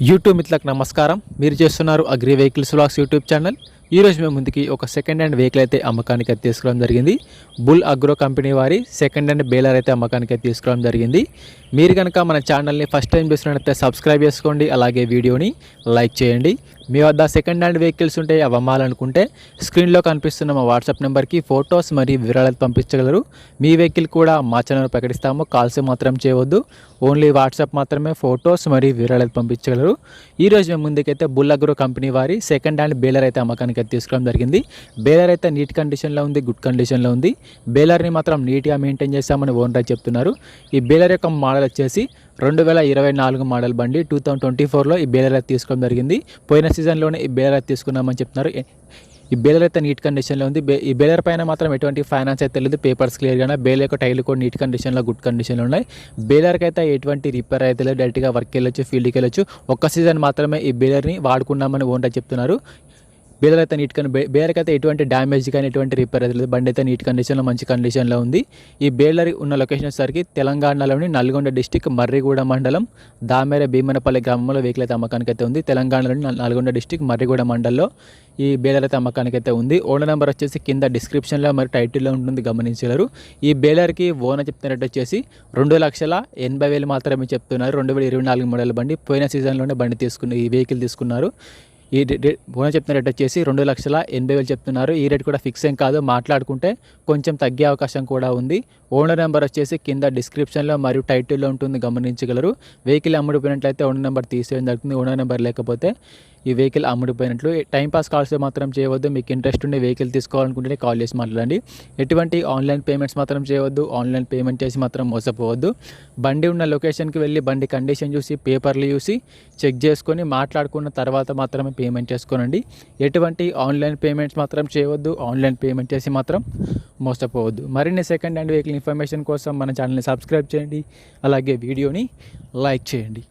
YouTube మిత్రులకు నమస్కారం. మీరు చేస్తున్నారు agri vehicles vlogs YouTube channel. ఈరోజు మేము ముందుకి ఒక సెకండ్ హ్యాండ్ వెహికల్ అయితే అమ్మకానికి అయితే తీసుకోవడం జరిగింది. బుల్ అగ్రో కంపెనీ వారి సెకండ్ హ్యాండ్ బేలర్ అయితే అమ్మకానికి అయితే తీసుకోవడం జరిగింది. మీరు కనుక మన ఛానల్ని ఫస్ట్ టైం చూసినట్లయితే సబ్స్క్రైబ్ చేసుకోండి. అలాగే వీడియోని లైక్ చేయండి. మీ వద్ద సెకండ్ హ్యాండ్ వెహికల్స్ ఉంటే అవి అమ్మాలనుకుంటే స్క్రీన్లో కనిపిస్తున్న మా వాట్సాప్ నెంబర్కి ఫొటోస్ మరియు వివరాలు పంపించగలరు. మీ వెహికల్ కూడా మా ఛానల్ ప్రకటిస్తాము. కాల్స్ మాత్రం చేయవద్దు. ఓన్లీ వాట్సాప్ మాత్రమే ఫొటోస్ మరియు వివరాలు పంపించగలరు. ఈరోజు మేము ముందుకైతే బుల్లగ్రో కంపెనీ వారి సెకండ్ హ్యాండ్ బేలర్ అయితే అమ్మకానికి తీసుకోవడం జరిగింది. బేలర్ అయితే నీట్ కండిషన్లో ఉంది గుడ్ కండిషన్లో ఉంది. బేలర్ని మాత్రం నీట్గా మెయింటైన్ చేస్తామని ఓనర్ చెప్తున్నారు. ఈ బేలర్ యొక్క మోడల్ వచ్చేసి రెండు వేల ఇరవై నాలుగు మోడల్ బండి టూ థౌసండ్ ట్వంటీ ఫోర్లో ఈ బేలర్ అయితే తీసుకోవడం జరిగింది. పోయిన సీజన్లోనే ఈ బేలర్ అయితే తీసుకున్నామని చెప్తున్నారు. ఈ బేలర్ అయితే నీట్ కండిషన్లో ఉంది. బే- ఈ బేలర్ పైన మాత్రం ఎటువంటి ఫైనాన్స్ అయితే లేదు. పేపర్స్ క్లియర్గా బేలర్ యొక్క టైర్లు కూడా నీట్ కండిషన్లో గుడ్ కండిషన్లో ఉన్నాయి. బేలర్కి అయితే ఎటువంటి రిపేర్ అయితే లేదు. డైరెక్ట్గా వర్క్ వెళ్ళొచ్చు ఫీల్డ్కి వెళ్ళొచ్చు. ఒక్క సీజన్ మాత్రమే ఈ బేలర్ని వాడుకున్నామని ఓనర్ చెప్తున్నారు. బేలర్ అయితే నీట్ కన్ బేలర్కి అయితే ఎటువంటి డ్యామేజ్ కానీ ఎటువంటి రిపేర్ అయితే లేదు. బండి అయితే నీట్ కండిషన్లో మంచి కండిషన్లో ఉంది. ఈ బేలర్ ఉన్న లొకేషన్ వచ్చేసరికి తెలంగాణలోని నల్గొండ డిస్టిక్ మర్రిగూడ మండలం దామేర భీమనపల్లి గ్రామంలో వెహికల్ అయితే అమ్మకానికి అయితే ఉంది తెలంగాణలోని నల్గొండ డిస్టిక్ మర్రిగూడ మండలంలో ఈ బేలర్ అయితే అమ్మకానికి అయితే ఉంది. ఓనర్ నెంబర్ వచ్చేసి కింద డిస్క్రిప్షన్లో మరి టైటిల్లో ఉంటుంది గమనించగలరు. ఈ బేలర్కి ఓనర్ చెప్తున్నట్టు వచ్చేసి రెండు లక్షల ఎనభై వేలు మాత్రమే చెప్తున్నారు. రెండు వేల ఇరవై నాలుగు మోడల్ బండి పోయిన సీజన్లోనే బండి తీసుకున్న ఈ వెహికల్ తీసుకున్నారు. ఈ డే- ఓనర్ చెప్తున్న రేట్ వచ్చేసి రెండు లక్షల ఎనభై వేలు చెప్తున్నారు. ఈ రేట్ కూడా ఫిక్స్ ఏం కాదు. మాట్లాడుకుంటే కొంచెం తగ్గే అవకాశం కూడా ఉంది. ఓనర్ నెంబర్ వచ్చేసి కింద డిస్క్రిప్షన్లో మరియు టైటిల్లో ఉంటుంది. గమనించగలరు. వెహికల్ అమ్ముడిపోయినట్లయితే ఓనర్ నెంబర్ తీసేయడం జరుగుతుంది. ఓనర్ నెంబర్ లేకపోతే ఈ వెహికల్ అమ్ముడిపోయినట్లు. టైం పాస్ కాల్స్ మాత్రం చేయవద్దు. మీకు ఇంట్రెస్ట్ ఉండే వెహికల్ తీసుకోవాలనుకుంటేనే కాల్ చేసి మాట్లాడండి. ఎటువంటి ఆన్లైన్ పేమెంట్స్ మాత్రం చేయవద్దు. ఆన్లైన్ పేమెంట్ చేసి మాత్రం మోసపోవద్దు. బండి ఉన్న లొకేషన్కి వెళ్ళి బండి కండిషన్ చూసి పేపర్లు చూసి చెక్ చేసుకొని మాట్లాడుకున్న తర్వాత మాత్రమే పేమెంట్ చేసుకోనండి. ఎటువంటి ఆన్లైన్ పేమెంట్స్ మాత్రం చేయవద్దు. ఆన్లైన్ పేమెంట్ చేసి మాత్రం మోసపోవద్దు. మరిన్ని సెకండ్ హ్యాండ్ వెహికల్ ఇన్ఫర్మేషన్ కోసం మన ఛానల్ని సబ్స్క్రైబ్ చేయండి. అలాగే వీడియోని లైక్ చేయండి.